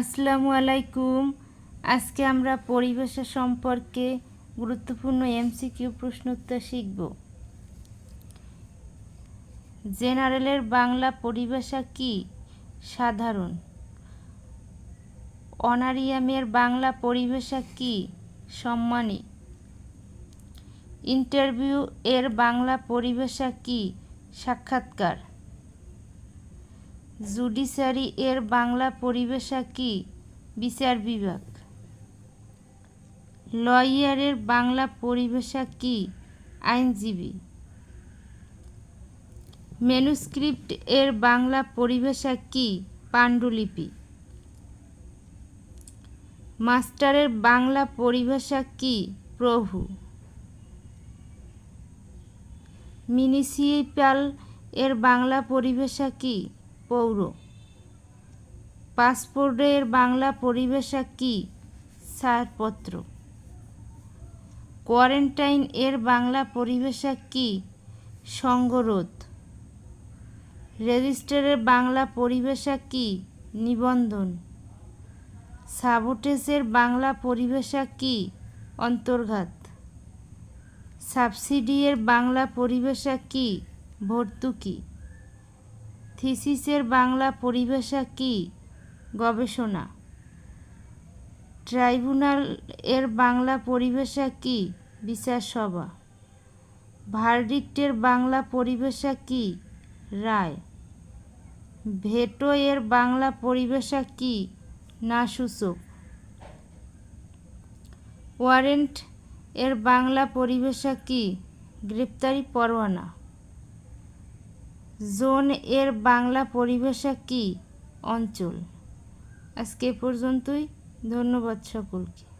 আসসালামু আলাইকুম। আজকে আমরা পরিভাষা সম্পর্কে গুরুত্বপূর্ণ এমসিকিউ প্রশ্ন উত্তর শিখব। জেনারেলের বাংলা পরিভাষা কি? সাধারণ। অনারিয়ামের বাংলা পরিভাষা কি? সম্মানী। ইন্টারভিউ এর বাংলা পরিভাষা কি? সাক্ষাৎকার। জুডিশিয়ারি এর বাংলা পরিভাষা কি? বিচার বিভাগ। লয়ারের বাংলা পরিভাষা কি? আইনজীবী। ম্যানুস্ক্রিপ্ট এর বাংলা পরিভাষা কি? পাণ্ডুলিপি। মাস্টারের বাংলা পরিভাষা কি? প্রভু। মিউনিসিপ্যাল এর বাংলা পরিভাষা কি? পৌর। পাসপোর্টের বাংলা পরিভাষা কি? ছাড়পত্র। কোয়ারেন্টাইন এর বাংলা পরিভাষা কি? সঙ্গরোধ। রেজিস্টারের বাংলা পরিভাষা কি? নিবন্ধন। সাবোটেসের বাংলা পরিভাষা কি? অন্তর্ঘাত। সাবসিডি এর বাংলা পরিভাষা কি? ভর্তুকি। থিসিসের বাংলা পরিভাষা কি? গবেষণা। ট্রাইব্যুনাল এর বাংলা পরিভাষা কি? বিচার সভা। ভার্ডিক্টের বাংলা পরিভাষা কি? রায়। ভেটো এর বাংলা পরিভাষা কি? না সূচক ওয়ারেন্ট এর বাংলা পরিভাষা কি? গ্রেপ্তারি পরোয়ানা। জোন এর বাংলা পরিভাষা কি? অঞ্চল। আজকে পর্যন্তই। ধন্যবাদ সকলকে।